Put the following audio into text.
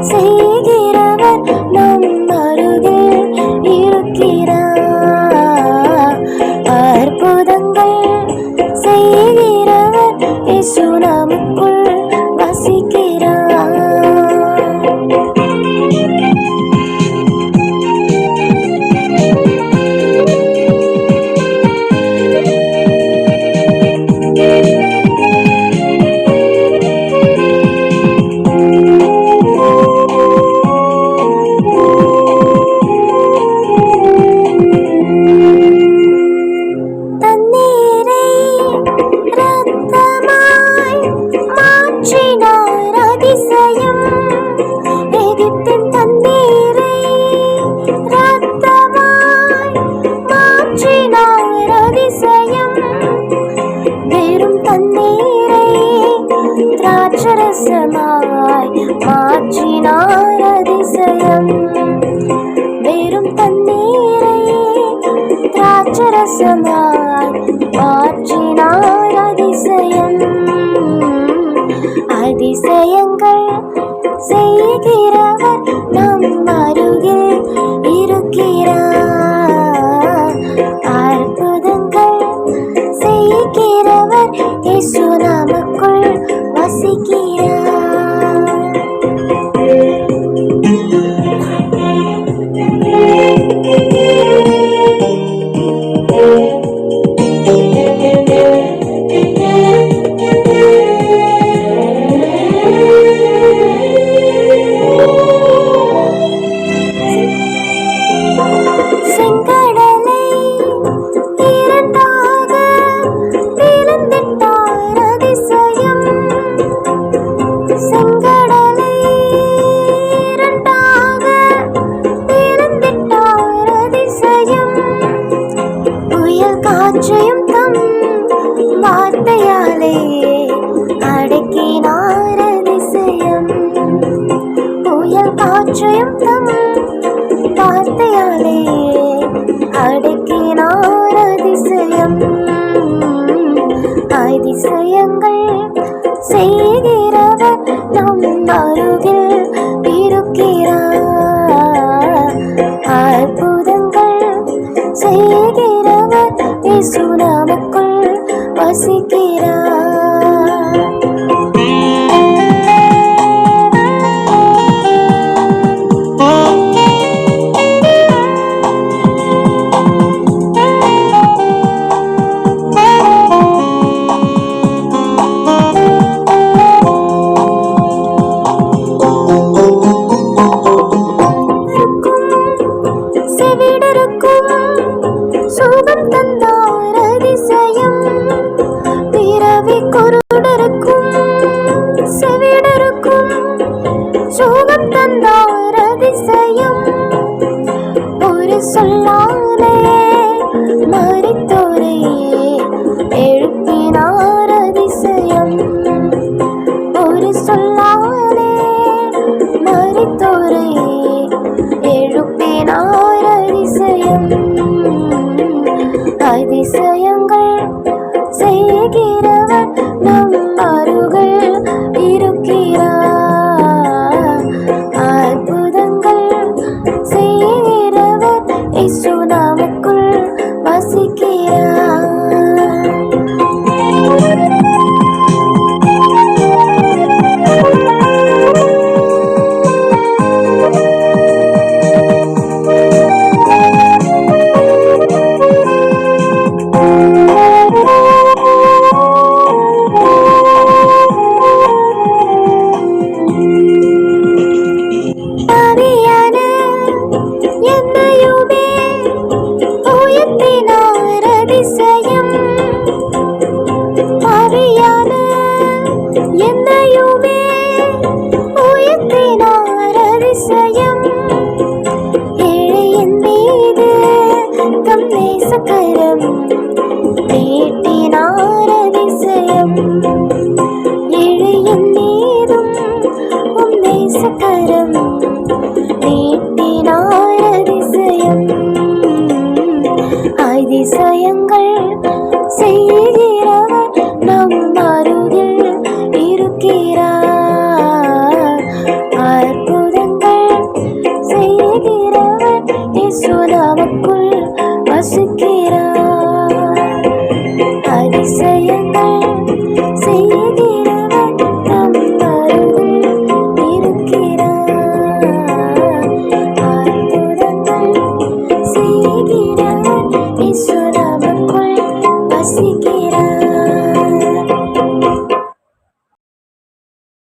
Say சுத்தமாய் மாற்றினார் அதிசயம். வெறும் தண்ணீரை திராட்சரசமாய் மாற்றினார் அதிசயம். வெறும் தண்ணீரை திராட்சரசமாய் அதிசயங்கள் செய்கிறவர் நம் செய்கிறவர் புயல் தம் வார்த்தையாலே அடக்கினார் அதிசயம். அதிசயங்கள் செய்கிறவர் நம் அருகில் இருக்கிறார். அற்புதங்கள் செய்கிறவர் இயேசு நமக்குள் வசிக்கிறார். சுகம் ஒரு அதிசயம். ஒரு சொல்லாலே மறித்தோரையே எழுப்பினார் அதிசயம். ஒரு சொல்லாலே மறித்தோரையே எழுப்பினார் அதிசயம். அதிசயங்கள் செய்கிறவர் என்னையுமே உயர்த்தினார் அதிசயம். ஏழையின் மீது தம் நேசக்கரம் நீட்டினார் அதிசயம். ஏழையின் மீதும் உம் நேசக்கரம் நீட்டினார் அதிசயம். அதிசயங்கள் செய்கிறவர் செய்கிறவர்